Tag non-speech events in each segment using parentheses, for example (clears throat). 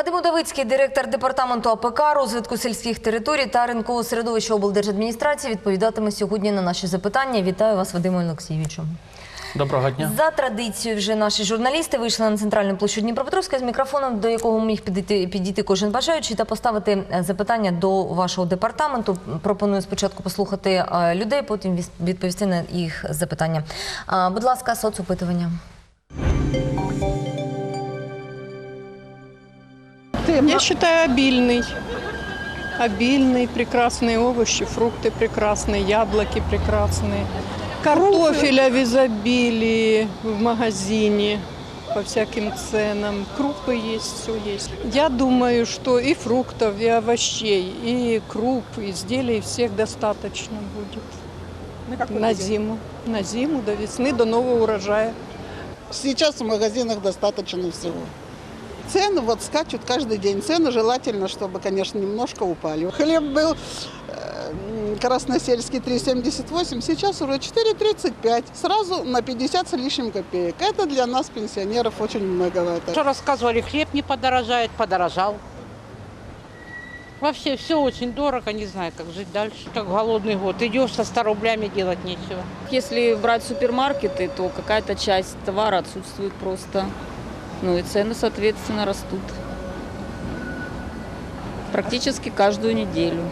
Удовицький, директор департаменту АПК, розвитку сільських територій та ринкового середовища облдержадміністрації, відповідатиме сьогодні на наші запитання. Вітаю вас, Вадиме Олексійовичу. Доброго дня. За традицією, вже наші журналісти вийшли на центральну площу Дніпропетровська з мікрофоном, до якого міг підійти, підійти кожен бажаючий та поставити е, запитання до вашого департаменту. Пропоную спочатку послухати е, людей, потім віс- відповісти на їх запитання. Будь ласка, соцопитування. Я считаю обильный. Обильный, прекрасные овощи, фрукты прекрасные, яблоки прекрасные. Картофеля в изобилии в магазине по всяким ценам. Крупы есть, все есть. Я думаю, что и фруктов, и овощей, и круп, изделий всех достаточно будет. На зиму. На зиму, до весны, до нового урожая. Сейчас в магазинах достаточно всего. Цены вот скачут каждый день. Цены желательно, чтобы, конечно, немножко упали. Хлеб был э, красносельский 3,78, сейчас уже 4,35. Сразу на 50 с лишним копеек. Это для нас, пенсионеров, очень многовато. Что рассказывали, хлеб не подорожает, подорожал. Вообще все очень дорого, не знаю, как жить дальше. Как голодный год. Идешь со 100 рублями, делать нечего. Если брать супермаркеты, то какая-то часть товара отсутствует просто. Ну и цены, соответственно, растут. Практически каждую неделю.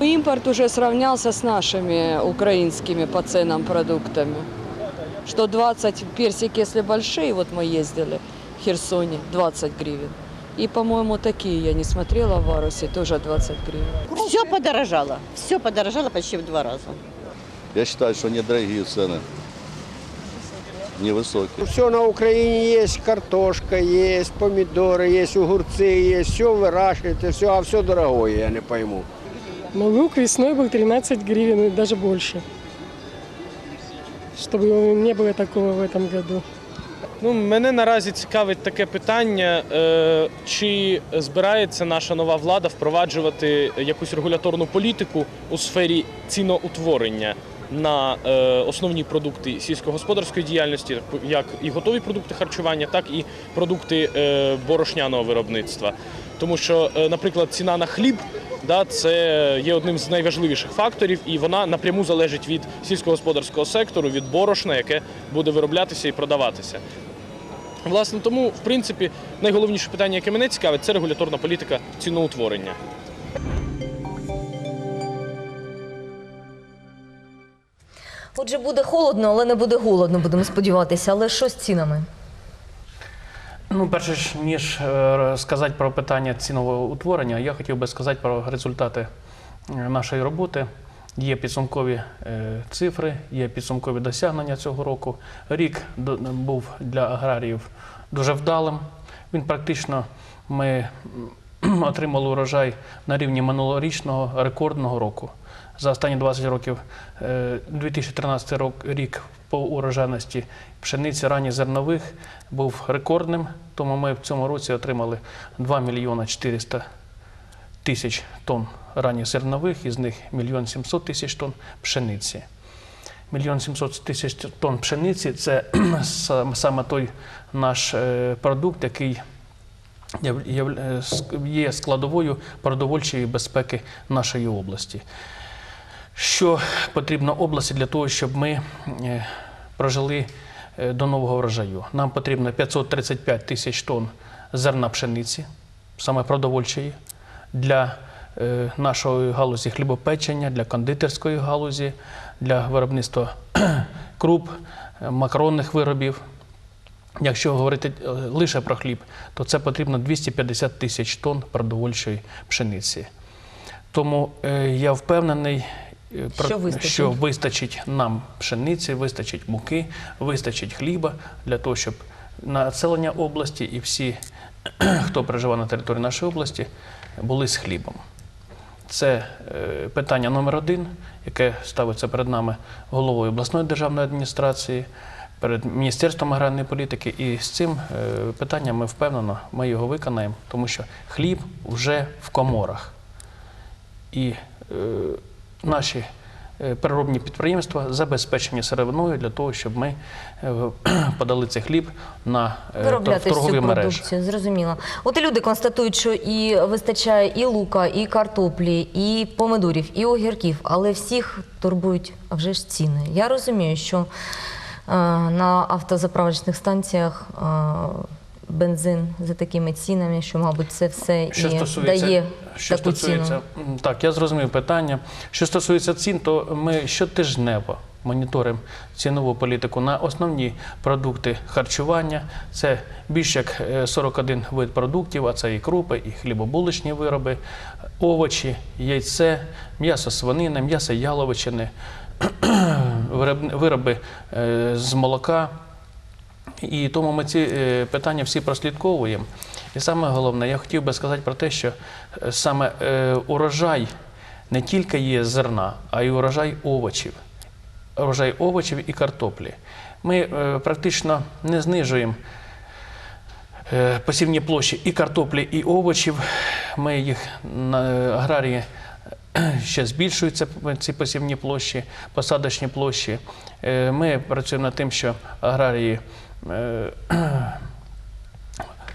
Импорт уже сравнялся с нашими украинскими по ценам продуктами. Что 20 персики, если большие, вот мы ездили в Херсоне, 20 гривен. И, по-моему, такие я не смотрела в Варусе, тоже 20 гривен. Все подорожало. Все подорожало почти в два раза. Я считаю, что недорогие цены. Невысокие. Все на Украине есть, картошка есть, помидоры есть, огурцы есть, все выращивается, все, а все дорогое, я не пойму. Но лук весной был 13 гривен, и даже больше. Чтобы не было такого в этом году. Ну, мене наразі цікавить таке питання, е, чи збирається наша нова влада впроваджувати якусь регуляторну політику у сфері ціноутворення на е, основні продукти сільськогосподарської діяльності, як і готові продукти харчування, так і продукти е, борошняного виробництва. Тому що, е, наприклад, ціна на хліб да, це є одним з найважливіших факторів, і вона напряму залежить від сільськогосподарського сектору, від борошна, яке буде вироблятися і продаватися. Власне, тому, в принципі, найголовніше питання, яке мене цікавить, це регуляторна політика ціноутворення. Отже, буде холодно, але не буде голодно, будемо сподіватися. Але що з цінами? Ну, перше ніж е, сказати про питання цінового утворення, я хотів би сказати про результати е, нашої роботи. Є підсумкові е, цифри, є підсумкові досягнення цього року. Рік був для аграріїв дуже вдалим. Він практично ми (clears throat) отримали урожай на рівні минулорічного рекордного року. За останні 20 років е, 2013 рок, рік по урожайності пшениці ранніх зернових був рекордним, тому ми в цьому році отримали 2 мільйона 400 тисяч тонн ранніх зернових, із них мільйон 700 тисяч тонн пшениці. Мільйон 700 тисяч тонн пшениці це (clears throat) саме той наш е, продукт, який е, є складовою продовольчої безпеки нашої області. Що потрібно області для того, щоб ми е, прожили е, до нового врожаю? Нам потрібно 535 тисяч тонн зерна пшениці, саме продовольчої, для е, нашої галузі хлібопечення, для кондитерської галузі, для виробництва круп, е, макаронних виробів. Якщо говорити е, лише про хліб, то це потрібно 250 тисяч тонн продовольчої пшениці. Тому е, я впевнений, е, Що вистачить? що вистачить нам пшениці, вистачить муки, вистачить хліба для того, щоб населення області і всі, (clears throat) хто проживає на території нашої області, були з хлібом. Це питання номер один, яке ставиться перед нами головою обласної державної адміністрації, перед Міністерством аграрної політики. І з цим е, питанням ми впевнено ми його виконаємо, тому що хліб вже в коморах. І е, наші е, переробні підприємства забезпечені сировиною для того, щоб ми (clears throat) подали цей хліб на Виробляти торгові мережі. зрозуміло. От і люди констатують, що і вистачає і лука, і картоплі, і помидорів, і огірків, але всіх турбують а вже ж ціни. Я розумію, що на автозаправочних станціях е, бензин за такими цінами, що, мабуть, це все Що і дає що таку стосується, ціну. так, я зрозумів питання. Що стосується цін, то ми щотижнево моніторимо цінову політику на основні продукти харчування. Це більш як е, 41 вид продуктів, а це і крупи, і хлібобуличні вироби, овочі, яйце, м'ясо свинини, м'ясо яловичини, вироби е, з молока. І тому ми ці е, питання всі прослідковуємо. І саме головне, я хотів би сказати про те, що е, саме урожай не тільки є зерна, а й урожай овочів. Урожай овочів і картоплі. Ми практично не знижуємо посівні площі і картоплі, і овочів. Ми їх аграрії (clears throat) ще збільшуються ці посівні площі, посадочні площі. Е, Ми працюємо над тим, що аграрії е, (clears throat)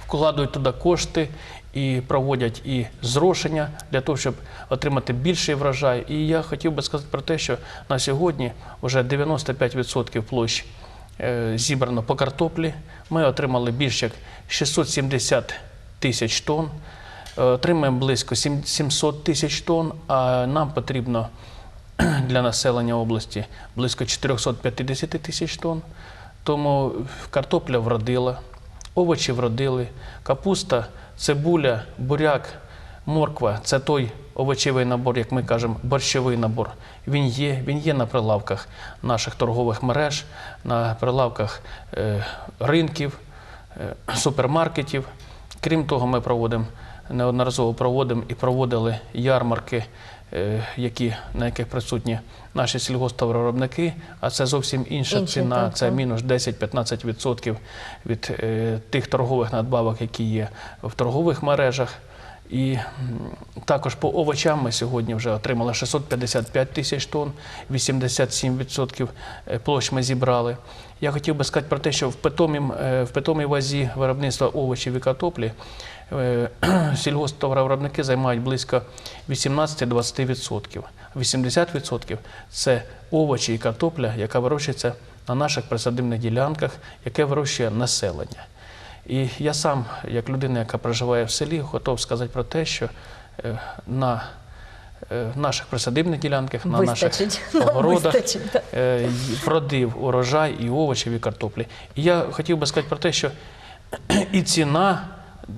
вкладають туди кошти і проводять і зрошення для того, щоб отримати більший врожай. І я хотів би сказати про те, що на сьогодні вже 95% площ е, зібрано по картоплі. Ми отримали більше як 670 тисяч тонн. Е, Отримаємо близько 700 тисяч тонн, а нам потрібно (clears throat) для населення області близько 450 тисяч тонн. Тому картопля вродила, овочі вродили, капуста, цибуля, буряк, морква це той овочевий набор, як ми кажемо, борщовий набор. Він є, він є на прилавках наших торгових мереж, на прилавках е, ринків, е, супермаркетів. Крім того, ми проводимо неодноразово проводимо і проводили ярмарки, е, які, на яких присутні наші сільгосптоваровиробники, а це зовсім інша Інші, ціна, так, це мінус 10-15% від е, тих торгових надбавок, які є в торгових мережах. І також по овочам ми сьогодні вже отримали 655 тисяч тонн, 87% е, площ ми зібрали. Я хотів би сказати про те, що в питомім, е, в питомій вазі виробництва овочів і картоплі е, (clears throat) сільгосптоваровиробники займають близько 18-20%. 80% це овочі і картопля, яка вирощується на наших присадибних ділянках, яке вирощує населення. І я сам, як людина, яка проживає в селі, готов сказати про те, що е, на е, наших присадибних ділянках, на Вистачить. наших (laughs) Нам огородах так. е, вродив урожай і овочів, і картоплі. І я хотів би сказати про те, що і ціна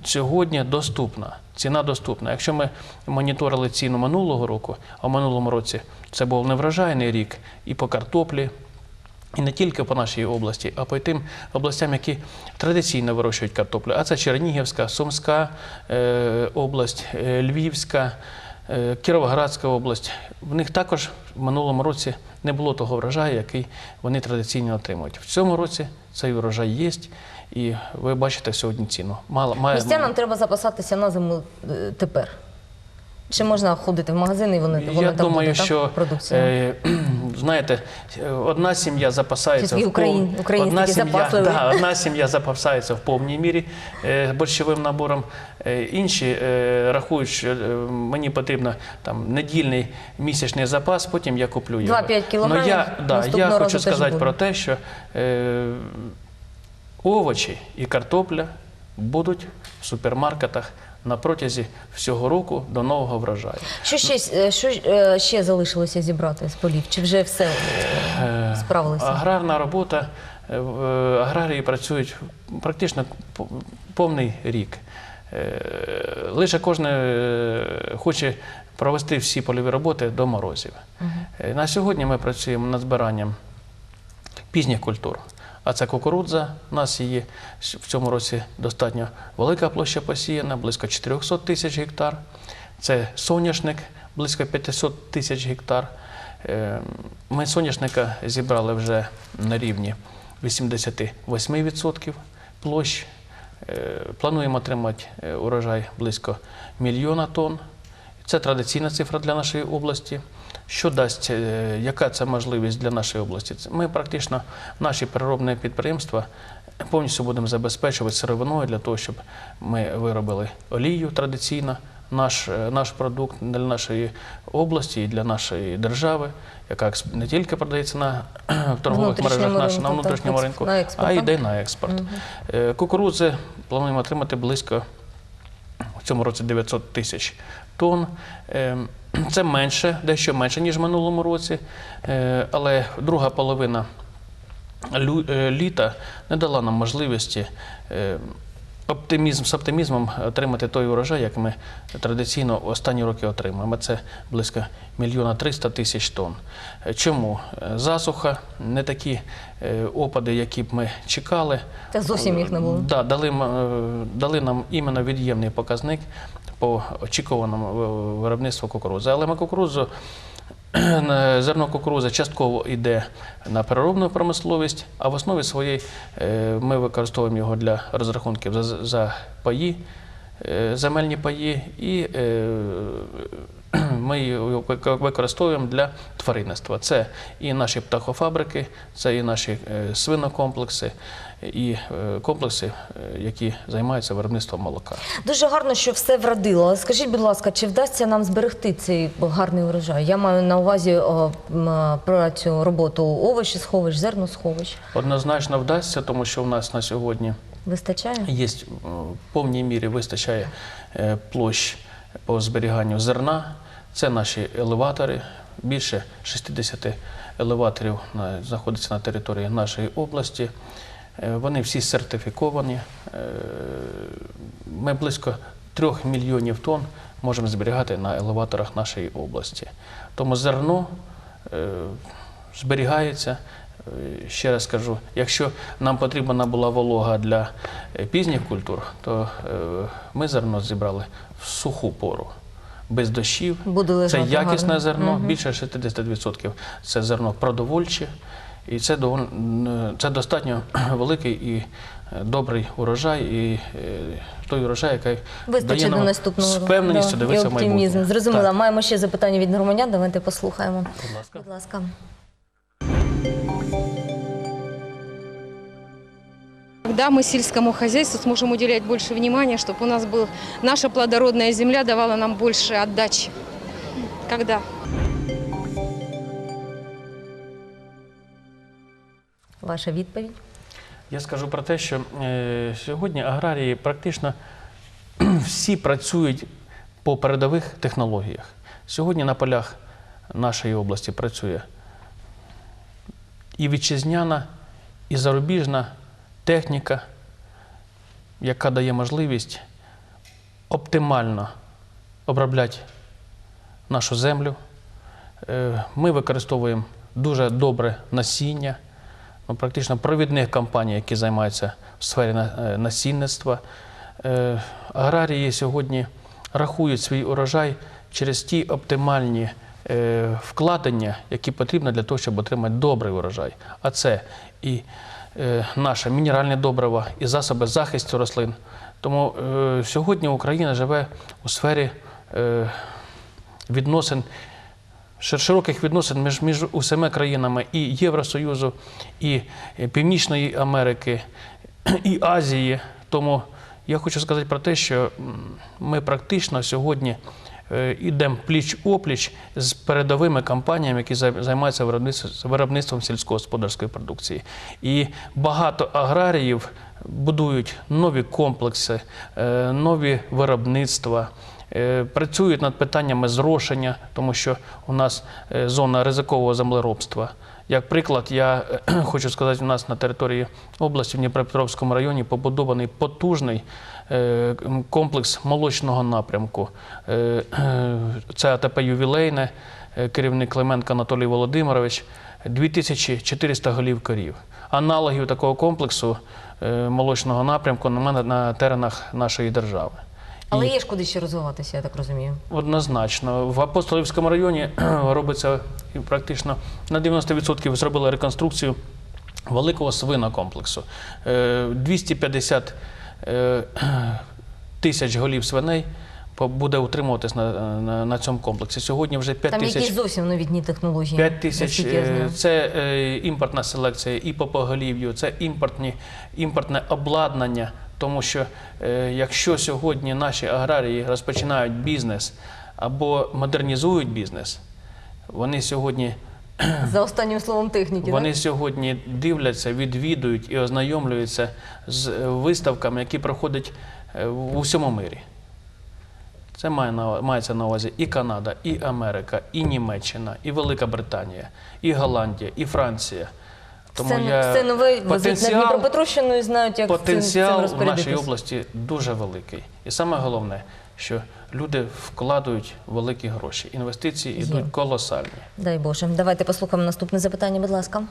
сьогодні доступна. Ціна доступна. Якщо ми моніторили ціну минулого року, а в минулому році це був неврожайний рік і по картоплі, і не тільки по нашій області, а по тим областям, які традиційно вирощують картоплю. А це Чернігівська, Сумська е, область, е, Львівська, е, Кіровоградська область. В них також в минулому році не було того врожаю, який вони традиційно отримують. В цьому році цей врожай є, і ви бачите сьогодні ціну. Мало, має, Містянам треба запасатися на зиму тепер. Чи можна ходити в магазини і вони, вони Я там думаю, буде, що так? продукція? е, (clears throat) знаєте, е, одна сім'я запасається в Україн- пов- одна сім'я, да, одна сім'я запасається в повній мірі е, борщовим набором. Е, інші е, рахують, що е, мені потрібно там недільний місячний запас, потім я куплю його. 2-5 кілограмів Ну, я, да, я хочу сказати буде. про те, що е, овочі і картопля будуть в супермаркетах на протязі всього року до нового врожаю. Що ще, е, що е, ще залишилося зібрати з полів? Чи вже все е, справилися? Аграрна робота, аграрії працюють практично повний рік. Лише кожен хоче провести всі польові роботи до морозів. Е, На сьогодні ми працюємо над збиранням пізніх культур. А це кукурудза. У нас її в цьому році достатньо велика площа посіяна, близько 400 тисяч гектар. Це соняшник, близько 500 тисяч гектар. Е, Ми соняшника зібрали вже на рівні 88% площ. Е, Плануємо отримати е, урожай близько мільйона тонн. Це традиційна цифра для нашої області. Що дасть, е, яка це можливість для нашої області? Ми практично наші переробні підприємства повністю будемо забезпечувати сировиною для того, щоб ми виробили олію традиційно, наш, е, наш продукт для нашої області і для нашої держави, яка не тільки продається на в (clears throat) торгових мережах наш, на внутрішньому ринку, на експорт, а йде на експорт. Е, Кукурудзи плануємо отримати близько в цьому році 900 тисяч тонн. Це менше, дещо менше, ніж в минулому році, Е, але друга половина е, літа не дала нам можливості е, оптимізм, з оптимізмом отримати той урожай, як ми традиційно останні роки отримуємо. Це близько мільйона 300 тисяч тонн. Е, Чому? Е, Засуха, не такі е, опади, які б ми чекали. Та зовсім їх не було. Да, дали, е, дали нам іменно від'ємний показник по очікуваному виробництву кукурудзи. Але ми кукурудзу, е, зерно кукурудзи частково йде на переробну промисловість, а в основі своєї е, ми використовуємо його для розрахунків за, за паї, е, земельні паї, і е, ми його використовуємо для тваринництва. Це і наші птахофабрики, це і наші свинокомплекси, і е, комплекси, е, які займаються виробництвом молока. Дуже гарно, що все вродило. Але скажіть, будь ласка, чи вдасться нам зберегти цей гарний урожай? Я маю на увазі о, працю роботу овочі сховищ, зерно сховищ. Однозначно вдасться, тому що у нас на сьогодні Вистачає? є в повній мірі вистачає е, площ по зберіганню зерна. Це наші елеватори. Більше 60 елеваторів на- знаходиться на території нашої області. Е, Вони всі сертифіковані. Е, Ми близько 3 мільйонів тонн можемо зберігати на елеваторах нашої області. Тому зерно е, зберігається. Ще раз кажу, якщо нам потрібна була волога для пізніх культур, то ми зерно зібрали в суху пору. Без дощів. Буде Це якісне гарно. зерно, Мгм. більше 60% це зерно продовольче. І це, доволі, м, це достатньо (clears throat) великий і е, добрий урожай, і е, той урожай, який Вистачить дає до нам наступного з року. впевненістю Да, дивитися і в оптимізм. майбутнє. Зрозуміло. Так, Маємо ще запитання від громадян. Давайте послухаємо. будь ласка. Будь ласка. Когда мы сельскому хозяйству сможем уделять больше внимания, чтобы у нас был наша плодородная земля давала нам больше отдачи? Когда? Ваша відповідь. Я скажу про те, що е, сьогодні аграрії практично (clears throat) всі працюють по передових технологіях. Сьогодні на полях нашої області працює і вітчизняна, і зарубіжна техніка, яка дає можливість оптимально обробляти нашу землю. Е, Ми використовуємо дуже добре насіння, ну, практично провідних компаній, які займаються в сфері е, насінництва. Е, Аграрії сьогодні рахують свій урожай через ті оптимальні е, вкладення, які потрібні для того, щоб отримати добрий урожай. А це і наше мінеральне добриво, і засоби захисту рослин. Тому сьогодні Україна живе у сфері відносин широких відносин між, між усіма країнами і Євросоюзу, і е, Північної Америки, і Азії. Тому я хочу сказати про те, що ми практично сьогодні йдемо пліч-опліч з передовими компаніями, які займаються виробництвом, виробництвом сільськогосподарської продукції. І багато аграріїв будують нові комплекси, е, нові виробництва. Е, Працюють над питаннями зрошення, тому що у нас е, зона ризикового землеробства. Як приклад, я е, (clears throat) хочу сказати, у нас на території області в Дніпропетровському районі побудований потужний комплекс молочного напрямку. Це АТП ювілейне, керівник Клименко Анатолій Володимирович, 2400 голів корів. Аналогів такого комплексу молочного напрямку на теренах нашої держави. Але є ж куди ще розвиватися, я так розумію. Однозначно. В Апостолівському районі робиться практично на 90% зробили реконструкцію великого свинокомплексу. Е, 250 е, тисяч голів свиней буде утримуватись на, на, на цьому комплексі. Сьогодні вже 5 Там тисяч. якісь зовсім новітні технології. 5 тисяч е, це е, імпортна селекція і по поголів'ю, це імпортні, імпортне обладнання. Тому що е, якщо сьогодні наші аграрії розпочинають бізнес або модернізують бізнес, вони сьогодні, (clears throat) За останнім словом техніки. вони так? сьогодні дивляться, відвідують і ознайомлюються з е, виставками, які проходять е, в усьому мирі. Це має на, мається на увазі і Канада, і Америка, і Німеччина, і Велика Британія, і Голландія, і Франція. Тому все, я все нове везуть на потенціал, Дніпропетровщину і знають, як цим, цим потенціал в нашій розпорядитись. області дуже великий. І саме головне, що люди вкладають великі гроші. Інвестиції йдуть колосальні. Дай Боже. Давайте послухаємо наступне запитання, будь ласка.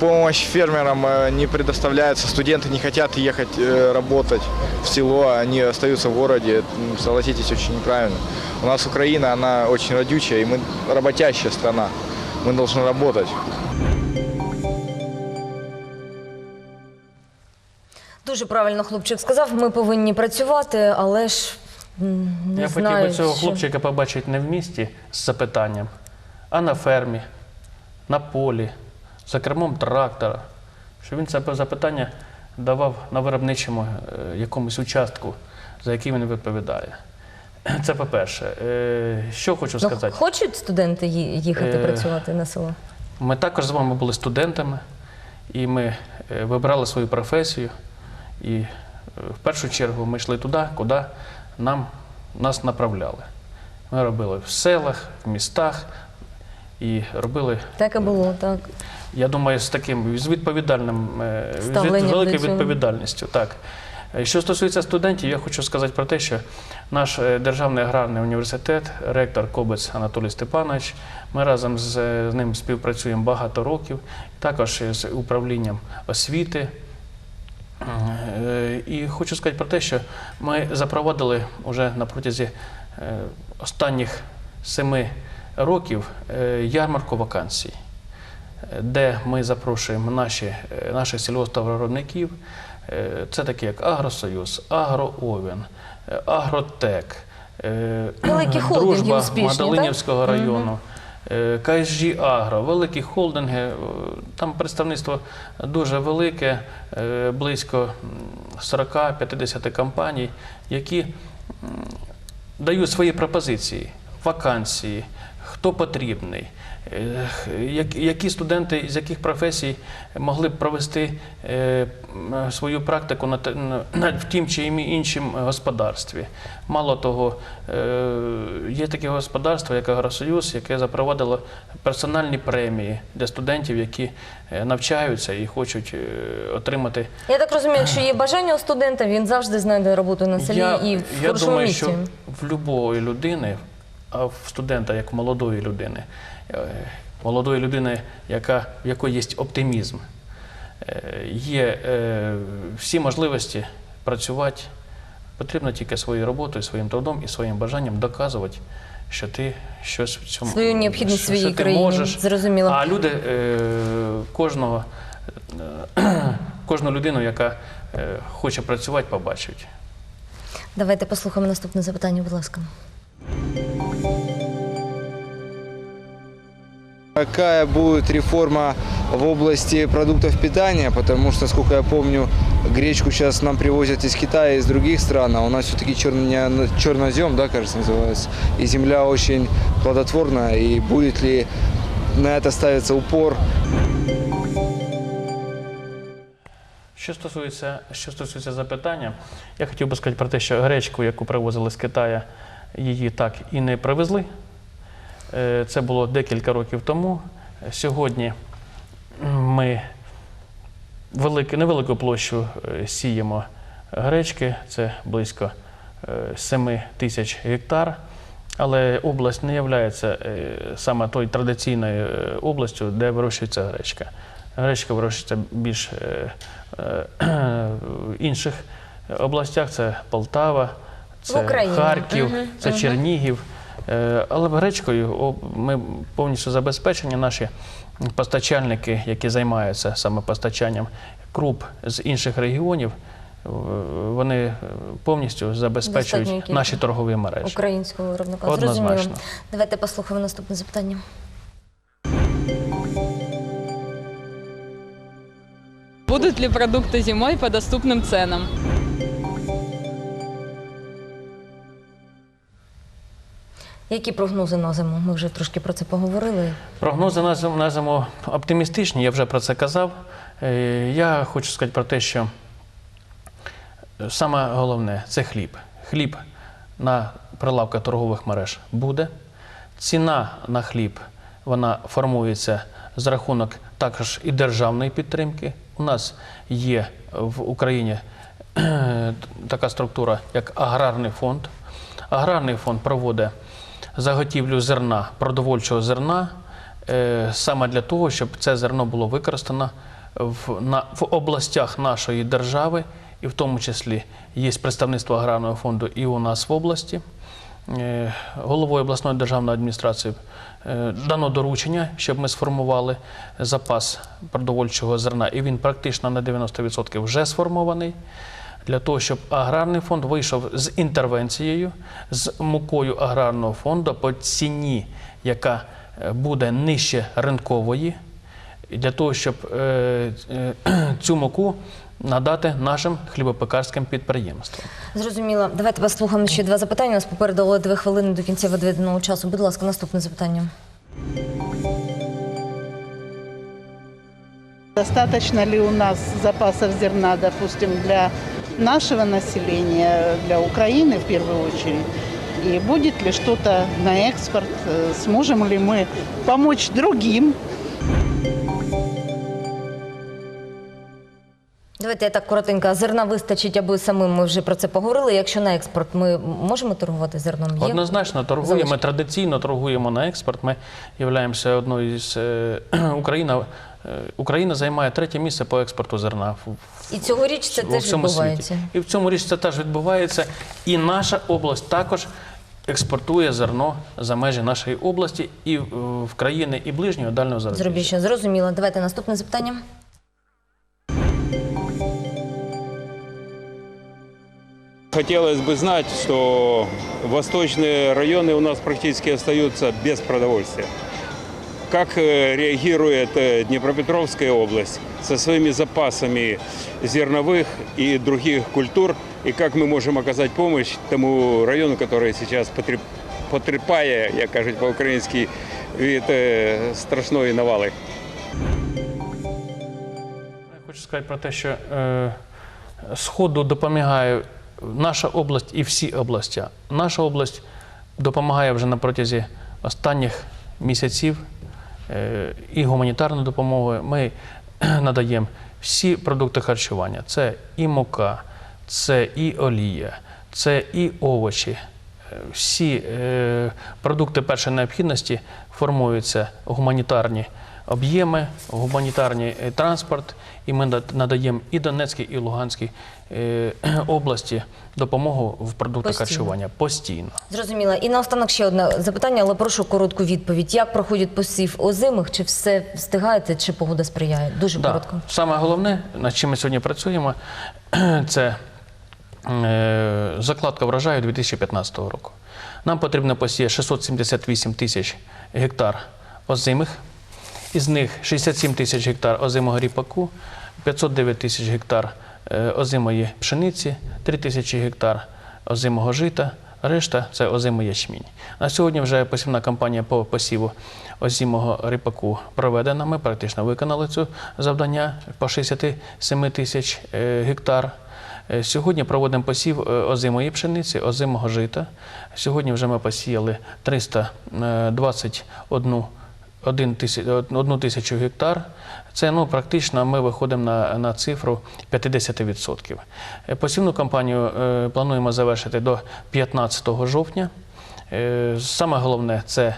Помощь фермерам э, не предоставляется, студенты не хотят ехать э, работать в село, они остаются в городе. М, Согласитесь, очень неправильно. У нас Украина, она очень родючая, и мы работящая страна. Мы должны работать. Дуже правильно хлопчик сказав, ми повинні працювати, але ж м, не Я знаю, хотів би цього що- хлопчика побачити не в місті з запитанням, а на фермі, на полі, за кермом трактора. Щоб він це запитання давав на виробничому е, якомусь участку, за який він відповідає. Це по-перше. Е, Що хочу Ну, сказати? хочуть студенти їхати Е, працювати на село? Ми також з вами були студентами, і ми е, вибрали свою професію. І в першу чергу ми йшли туди, куди нам, нас направляли. Ми робили в селах, в містах і робили, Так і було, так. я думаю, з таким з відповідальним, з великою відповідальністю. Так. Що стосується студентів, я хочу сказати про те, що наш е, державний аграрний університет, ректор Кобець Анатолій Степанович, ми разом з, е, ним співпрацюємо багато років, також з управлінням освіти. Е, І хочу сказати про те, що ми запровадили вже на протязі останніх семи років ярмарку вакансій, де ми запрошуємо наші, наших сільгосптоваровиробників. Е, Це такі як Агросоюз, Агроовін, е, Агротек, е, Великі (clears throat) Дружба успішні, так? Району. Кайжі КСЖ Агро, великі холдинги, е, там представництво дуже велике, е, близько 40-50 компаній, які дають свої пропозиції, вакансії, хто потрібний, які студенти з яких професій могли б провести е, свою практику в тім чи іншим господарстві. Мало того, е, є таке господарство, як Агросоюз, яке запровадило персональні премії для студентів, які е, навчаються і хочуть отримати. Я так розумію, якщо є бажання у студента, він завжди знайде роботу на селі я, і в я думаю, що в будь-якої людини, в студента як молодої людини, е, молодої людини, яка, в якої є оптимізм, е, є е, всі можливості працювати. Потрібно тільки своєю роботою, своїм трудом і своїм бажанням доказувати, що ти щось в цьому Свою необхідність що, своїй що країні. можеш. Зрозуміло. А люди кожного, кожну людину, яка хоче працювати, побачать. Давайте послухаємо наступне запитання, будь ласка. Какая будет реформа в области продуктов питания, потому что, сколько я помню, гречку сейчас нам привозят из Китая из других стран, а у нас все-таки чернозем, да, кажется, называется, и земля очень плодотворная, и будет ли на это ставиться упор, Що стосується, що стосується запитання, я хотів би сказати про те, що гречку, яку привозили з Китаю, її так і не привезли. Е, Це було декілька років тому. Сьогодні ми велику, невелику площу е, сіємо гречки, це близько 7 тисяч гектар. Але область не є саме тою традиційною е, областю, де вирощується гречка. Гречка вирощується більш е, е, (clears throat) в інших областях. Це Полтава, це Харків, це. Чернігів. Е, Але гречкою ми повністю забезпечені. Наші постачальники, які займаються саме постачанням круп з інших регіонів, вони е, повністю забезпечують Достатньо наші торгові мережі. Українського виробника. Однозначно. Зрозуміло. Давайте послухаємо наступне запитання. Будут ли продукты зимой по доступным ценам? Які прогнози на зиму? Ми вже трошки про це поговорили. Прогнози на зиму, на зиму оптимістичні, я вже про це казав. Е, Я хочу сказати про те, що саме головне це хліб. Хліб на прилавках торгових мереж буде. Ціна на хліб вона формується з рахунок також і державної підтримки. У нас є в Україні така структура, як аграрний фонд. Аграрний фонд проводить заготівлю зерна, продовольчого зерна, е, саме для того, щоб це зерно було використано в, на, в областях нашої держави, і в тому числі є представництво аграрного фонду і у нас в області. Е, Головою обласної державної адміністрації е, дано доручення, щоб ми сформували запас продовольчого зерна, і він практично на 90% вже сформований. Для того, щоб аграрний фонд вийшов з інтервенцією, з мукою аграрного фонду по ціні, яка е, буде нижче ринкової, для того, щоб е, е, (clears throat) цю муку надати нашим хлібопекарським підприємствам. Зрозуміло. Давайте послухаємо ще два запитання. У нас попереду дві хвилини до кінця відведеного часу. Будь ласка, наступне запитання. Достаточно ли у нас запасов зерна, допустим, для нашего населения, для Украины в первую очередь? И будет ли что-то на экспорт? Э, Сможем ли мы помочь другим? Давайте я так коротенько. Зерна вистачить, аби самим ми вже про це поговорили. Якщо на експорт ми можемо торгувати зерном? Є? Однозначно торгуємо залишки? традиційно торгуємо на експорт. Ми являємося одною з е, (clears throat) Україна. е, Україна займає третє місце по експорту зерна в- І цьогоріч це у теж всьому відбувається. світі. І в цьому річ це теж відбувається. І наша область також експортує зерно за межі нашої області і е, в країни і ближнього і дальнього зарубіжжя. Зробіще, зрозуміло. Давайте наступне запитання. Хотелось бы знать, что восточные районы у нас практически остаются без продовольствия. Как э, реагирует э, Днепропетровская область со своими запасами зерновых и других культур, и как мы можем оказать помощь тому району, который сейчас потреп- потрепає, як кажуть по-українськи, від е, страшної навали. Я хочу сказати про те, що е, Сходу допомагає наша область і всі області. Наша область допомагає вже на протязі останніх місяців е, і гуманітарну допомогу. Ми (clears throat) надаємо всі продукти харчування. Це і мука, це і олія, це і овочі. Е, Всі е, продукти першої необхідності формуються гуманітарні об'єми, гуманітарний е, транспорт, і ми над- надаємо і Донецькій, і Луганській е, (clears throat) області допомогу в продуктах Постійно. харчування постійно. Зрозуміло. І наостанок ще одне запитання, але прошу коротку відповідь. Як проходить посів озимих? Чи все встигаєте, чи погода сприяє? Дуже Да. коротко. Саме головне, над чим ми сьогодні працюємо, (clears throat) це е, закладка врожаю 2015 року. Нам потрібно посіяти 678 тисяч гектар озимих, із них 67 тисяч гектар озимого ріпаку, 509 тисяч гектар е, озимої пшениці, 3 тисячі гектар озимого жита. Решта це озимий ячмінь. На сьогодні вже посівна кампанія по посіву озимого ріпаку проведена. Ми практично виконали це завдання по 67 тисяч е, гектар. Е, сьогодні проводимо посів озимої пшениці, озимого жита. Сьогодні вже ми посіяли 321 тисячу. 1 тисячу гектар. Це ну, практично ми виходимо на на цифру 50%. Е, посівну кампанію е, плануємо завершити до 15 жовтня. Е, саме головне це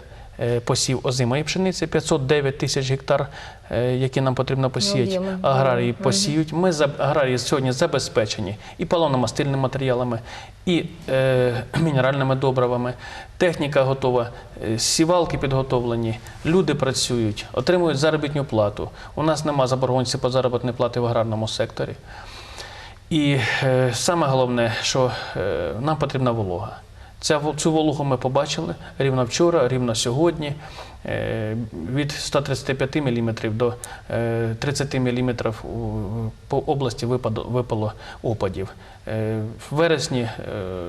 посів озимої пшениці 509 тисяч гектар, е, які нам потрібно посіяти. Аграрії посіють. Ми за- аграрії сьогодні забезпечені і паливно-мастильними матеріалами, і е, (clears throat) мінеральними добривами. Техніка готова, е, сівалки підготовлені, люди працюють, отримують заробітну плату. У нас нема заборгованості по заробітній платі в аграрному секторі. І е, саме головне, що е, нам потрібна волога. Цю вологу ми побачили рівно вчора, рівно сьогодні. Е, від 135 мм до е, 30 мм по області випало опадів. Е, в вересні е,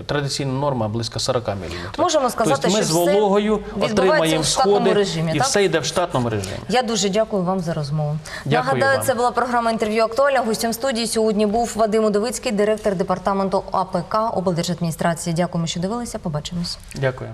традиційна норма близько 40 мм. Можемо сказати, тобто ми що з вологою отримаємо в сходи, режимі, і так? все йде в штатному режимі. Я дуже дякую вам за розмову. Дякую Нагадаю, вам. це була програма інтерв'ю актуальна. Гостем студії сьогодні був Вадим Удовицький, директор департаменту АПК облдержадміністрації. Дякуємо, що дивилися. Побачимось. Дякую.